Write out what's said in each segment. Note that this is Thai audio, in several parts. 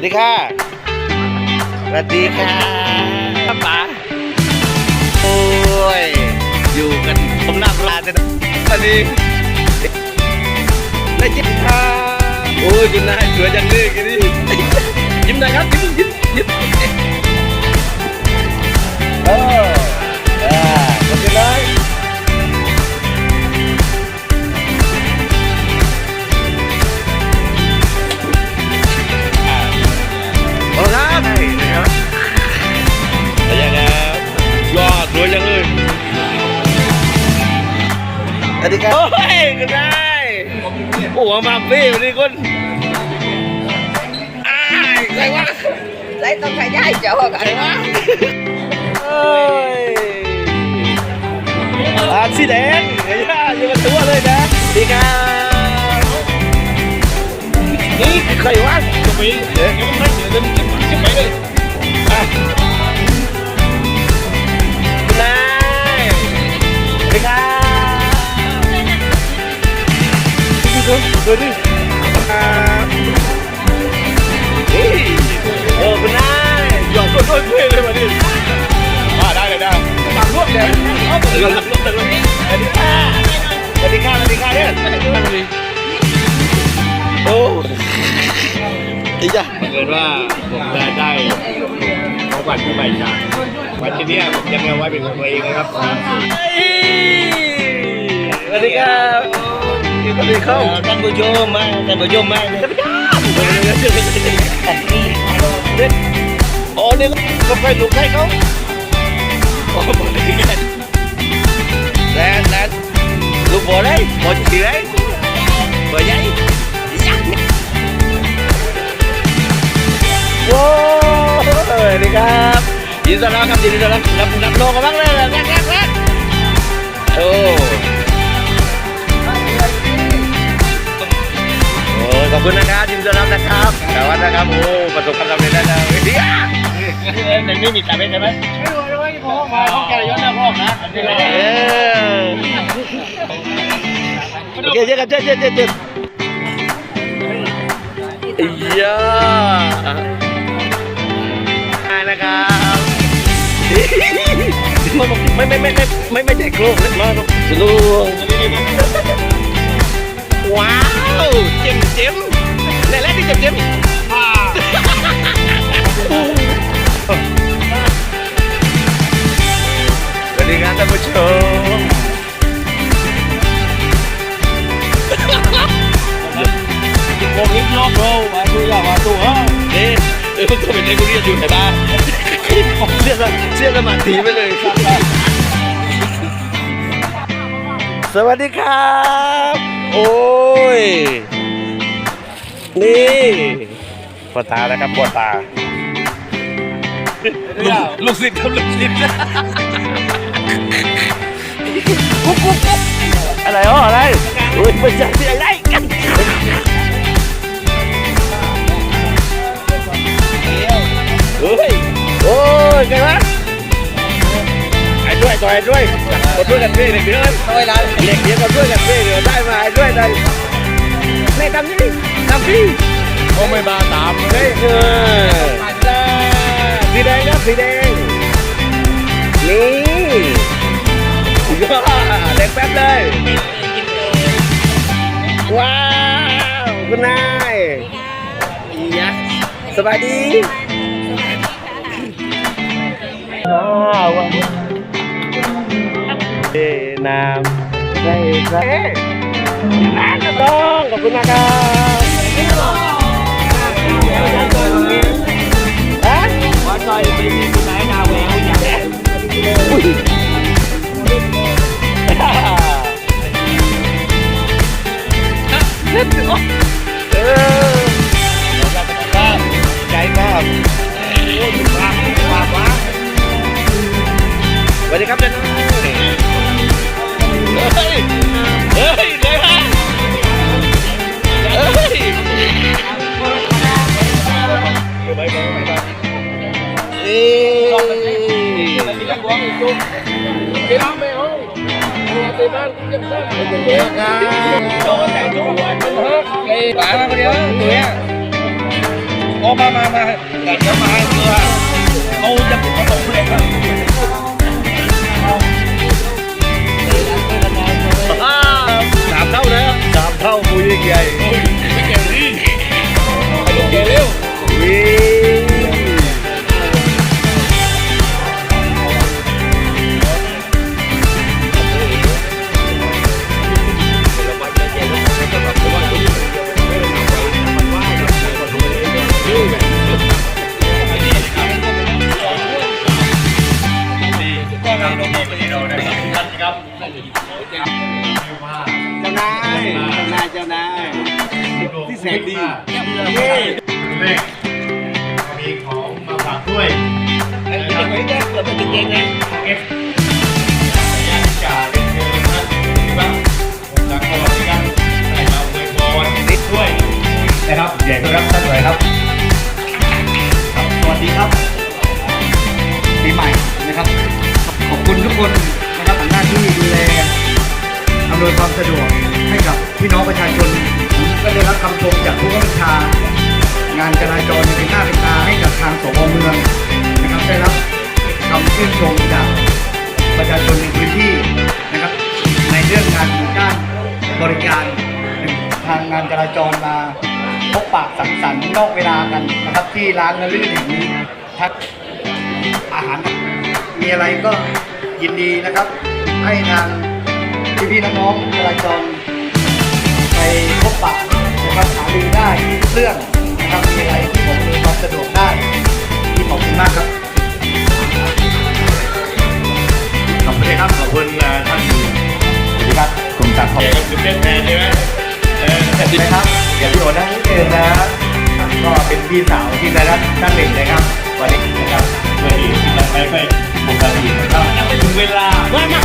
วัสดีค่ะสวัสดีค่ะป๋าโอ้ย อยู่กันผมหน้าร้านเลยนะสวัสดีได้ยิ้มค่ะโอ้ยคุณนายสวยจังเลยกันดิยิ้มหน่อยครับยิ้มยิ้มยิ้มเอออ่ โอ้มาเป้วันนี้คนอ้ายใครวะ lấy tao phải dai chỗ ใครวะเอ้ยอ่าสีแดงเฮ้ยอยังกันตัวเลยนะสวัสดีครับนี่ใครวะจะไปเดี๋ยวไม่เดี๋ยวจะจะไปเลย ดูดิดูดิอ่าเฮ้ยโอ้คุณนายหยอกคนด้วยเพื่อนเลยวันนี้มาได้เลยได้ตังรวบเลยเอาไปเลยตังรวบตังรวบสวัสดีค่ะสวัสดีค่ะสวัสดีค่ะเนี่ยโอ้อีจ้ะบังเกิดว่าผมจะได้ของขวัญปีใหม่จากวันที่เนี้ยผมยังเอาไว้เป็นของตัวเองนะครับสวัสดีครับ สวัสดีครับท่านผู้ชมมาท่านผู้ชมมาท่านผู้ชมโอ้เนี่ยก็ไปลุกให้เขาโอ้บอได้กันแล้วแล้วลูกบอได้บอจีได้บอใหญ่โว้สวัสดีครับยินดีต้อนรับครับยินดีต้อนรับรับรับโลกันบ้างเลยรักรักรักโอ้ คุณนะครับยินดีต้อนรับนะครับแต่ว่านะครับโอ้ประสบความสำเร็จแล้วนะเฮียในนี้มีการเล่นใช่ไหมมาห้องแกย้อนหน้าพ่อนะโอเคเจอกันเจอเจอเจอเจออียามานะครับไม่ไม่ไม่ไม่ไม่ไม่ใช่โครงเลยมาสนุก สวัสดีครับ โอ้ย นี่ปวดตาแล้วครับปวดตา ลูกลูกศิษย์ครับลูกศิษย์กุ๊กกุ๊กกุ๊กอะไรอ๋ออะไรอุ้ยมันจะเสียงอะไรกันเฮ้ยโอ้ยไงวะไอ้ด้วยต่อยด้วย กดด้วยกันด้วยเด็กเดือน tôi là เด็กเดียวกดด้วยกันด้วยเดี๋ยวได้มาไอ้ด้วยได้ไม่ทำนี่ทำพี่ก็ไม่มาตามเฮ้ยเออสีแดงครับสีแดงนี่ก็แดงแป๊บเลยว้าวคุณนายอียะสบายดีว้าวเอ้ น้ำใส่ใส่น้ำกระต้องขอบคุณนะครับฮะว่าซอยไปมีคุณนายนาแววอย่างนี้อุ้ยเออใจมากสวัสดีครับเจ้า เฮ้ย เฮ้ยเลยฮะเฮ้ยเอ้ย Bạn nó có đứa tuổi á. Ồ, อมามามาแต่จะมาเพื่อเอาจะเอาตกเลยครับ เท่าแล้วสามเท่าปุยใหญ่ไม่เก่งนี่ให้ลูกเก่เร็ววิ่ง เกิดเป็นเก่งไงเก็บยาจ่าเรียนเชิญนะที่บ้านผมจากจังหวัดที่กันใส่มาอวยพรนิดด้วยนะครับใหญ่ด้วยครับท่านสวยครับ สวัสดีครับปีใหม่นะครับ ขอบคุณทุกคนนะครับทำหน้าที่ดูแลอำนวยความสะดวกให้กับพี่น้องประชาชนผมก็ได้รับคำชมจากผู้กำกับชางานจราจรเป็นหน้าเป็นตาให้กับทางสพเมืองนะครับได้รับ ชื่นชมจากประชาชนในพื้นที่นะครับ ในเรื่องงานด้านบริการทางงานจราจรมาพบปะสังสรรค์นอกเวลากันนะครับที่ร้านนลื่นแห่งนี้ทักอาหาร มีอะไรก็ยินดีนะครับ ให้ทางพี่ๆน้องๆจราจรไปพบปะ พี่สาวที่ได้รับท่านหนึ่งนะครับวันนี้นะครับเมื่อที่ที่เราไปไปผมการอีกนะครับถึงเวลามามา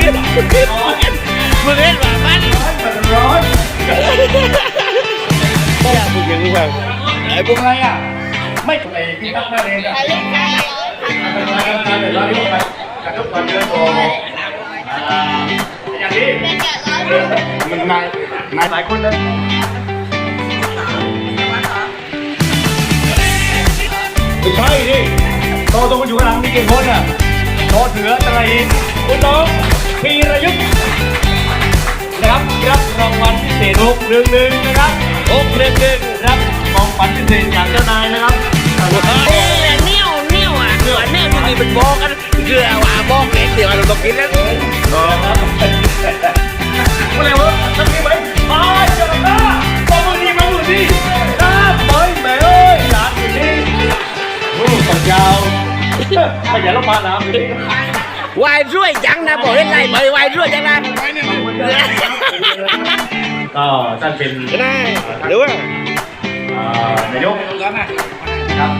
เก็บเก็บเก็บมึงเล่นหมาบ้านมันร้อนอย่าพูดอย่างนี้ว่าไอ้พวกอะไรอะไม่ไอพี่นักมาเองอะถ่ายรูปถ่ายเป็นรายการการเดี๋ยวเราเรียกไปกระทุกคนเดินโบอ่าอย่างนี้เป็นแกะร้อยมันนายนายหลายคนเลย ไม่ใช่ดิโตตรงอยู่ข้างหลังมีกี่คนอะโตเถืออะไรคุณน้องพีรยุทธ์นะครับรับรางวัลพิเศษหกหนึ่งหนึ่งนะครับหกเล่นเล่นรับของขวัญพิเศษจากเจ้านายนะครับโอ้ยเนี่ยวเนี่ยวอะเกือเนี่ยวที่เป็นบอกกันเกลือว่าบอกเล็กเดี๋ยวเราต้องกินแล้วอะไรวะทำดีไหม โอ้ก่อนยาวขยันลงมาน้ำอยู่นี่วายช่วยจังนะบอกเล่นไรไม่วายช่วยจังนะก็ท่านเป็นได้หรือว่าอ่านายกครับ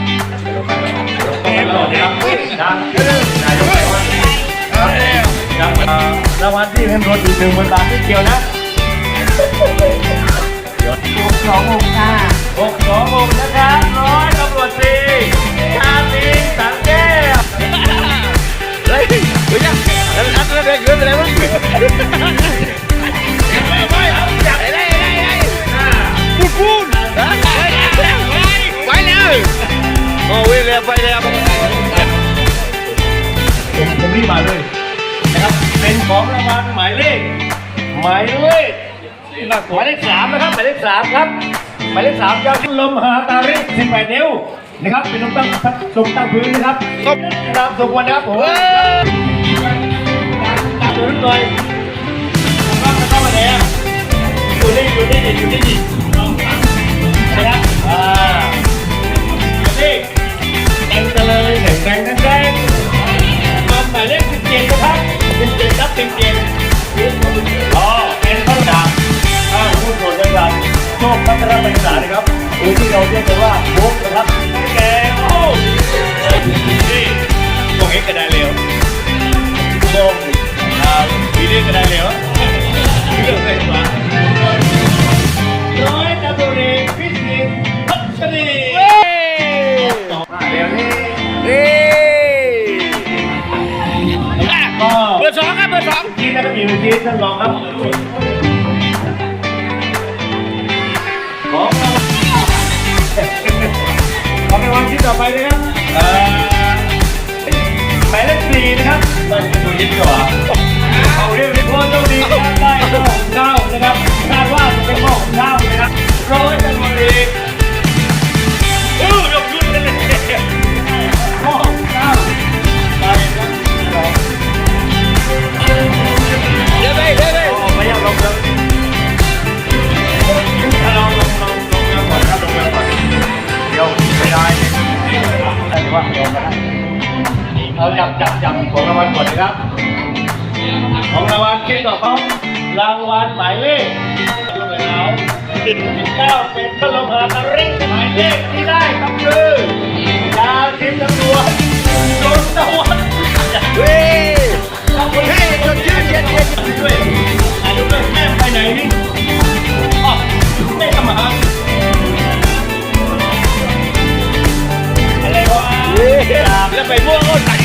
แม่ก่อนนะครับนะนายกไปว่าครับอ่ารางวัลที่เพิ่มรถอีกหนึ่งหมื่นบาทที่เกี่ยวนะสององค์ค่ะหกสองหกนะครั โอ้ยเลยไปเลยผมผมรีบมาเลยนะครับ เป็นของรางวัลหมายเลข หมายเลขหมายเลขสามนะครับ หมายเลขสามครับ หมายเลขสามยาวขึ้นลมหาตาริสิบแปดนิ้วนะครับ เป็นนมตั้งทรงตั้งพื้นนะครับตามสมควรนะครับผมตามพื้นหน่อยผมว่าจะเข้ามาไหนอะอยู่นี่อยู่นี่อยู่นี่ จ็ดนับสิบเจ็ดอ๋อเป็นข้าวดาบข้าวผู้ตรวจจังหวัดโชคพัฒนาบริษัทนะครับหรือที่เราเรียกกันว่าโบกนะครับแกโอ้นี่โบกเอ็กก็ได้เร็วโบกอ่าวีเรียกก็ได้เร็วเรื่องอะไรวะร้อยตำรวจเอกพิสิทธิ์พัชรีต่อมาเร็วนี่เฮ้ยก็เบอร์สองครับ บอร์สองจีนนะครับอยู่จีนท่านลองครับของเราเอาไปวางชิ้นต่อไปเลยครับหมายเลขสี่นะครับมันจะดูยิ้มกว่าเอาเรียบร้อยพ่อเจ้าดีได้ขหกเจ้านะครับคาดว่าจะเป็นของเจ้านะครับร้อยจันทร์ดี เด็กที่ได้ก็คือดาวทิพย์ทั้งวงดวงตะวันเว้ยเฮ้ยจนยืดเย็นเย็นด้วยอายุเลยแม่ไปไหนนี่อ๋อแม่ทำอาหารอะวะาบแไปม่วงอ้น